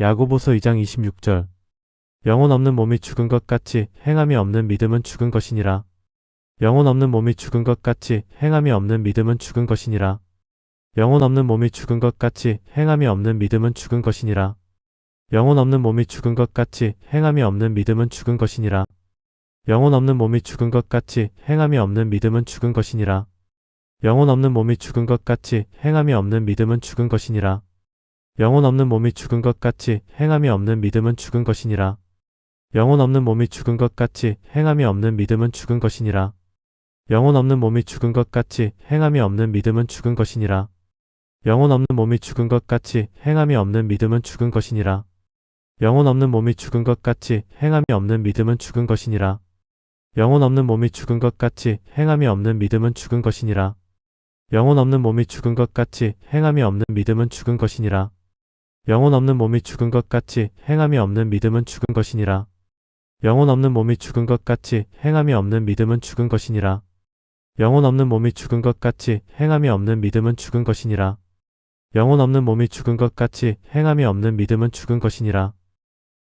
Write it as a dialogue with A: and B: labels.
A: 야고보서 2장 26절 영혼 없는 몸이 죽은 것 같이 행함이 없는 믿음은 죽은 것이니라. 영혼 없는 몸이 죽은 것 같이 행함이 없는 믿음은 죽은 것이니라. 영혼 없는 몸이 죽은 것 같이 행함이 없는 믿음은 죽은 것이니라. 영혼 없는 몸이 죽은 것 같이 행함이 없는 믿음은 죽은 것이니라. 영혼 없는 몸이 죽은 것 같이 행함이 없는 믿음은 죽은 것이니라. 영혼 없는 몸이 죽은 것 같이 행함이 없는 믿음은 죽은 것이니라. 영혼 없는 몸이 죽은 것 같이 행함이 없는 믿음은 죽은 것이니라. 영혼 없는 몸이 죽은 것 같이 행함이 없는 믿음은 죽은 것이니라. 영혼 없는 몸이 죽은 것 같이 행함이 없는 믿음은 죽은 것이니라. 영혼 없는 몸이 죽은 것 같이 행함이 없는 믿음은 죽은 것이니라. 영혼 없는 몸이 죽은 것 같이 행함이 없는 믿음은 죽은 것이니라. 영혼 없는 몸이 죽은 것 같이 행함이 없는 믿음은 죽은 것이니라. 영혼 없는 몸이 죽은 것 같이 행함이 없는 믿음은 죽은 것이니라. 영혼 없는 몸이 죽은 것 같이 행함이 없는 믿음은 죽은 것이니라. 영혼 없는 몸이 죽은 것 같이 행함이 없는 믿음은 죽은 것이니라. 영혼 없는 몸이 죽은 것 같이 행함이 없는 믿음은 죽은 것이니라. 영혼 없는 몸이 죽은 것 같이 행함이 없는 믿음은 죽은 것이니라.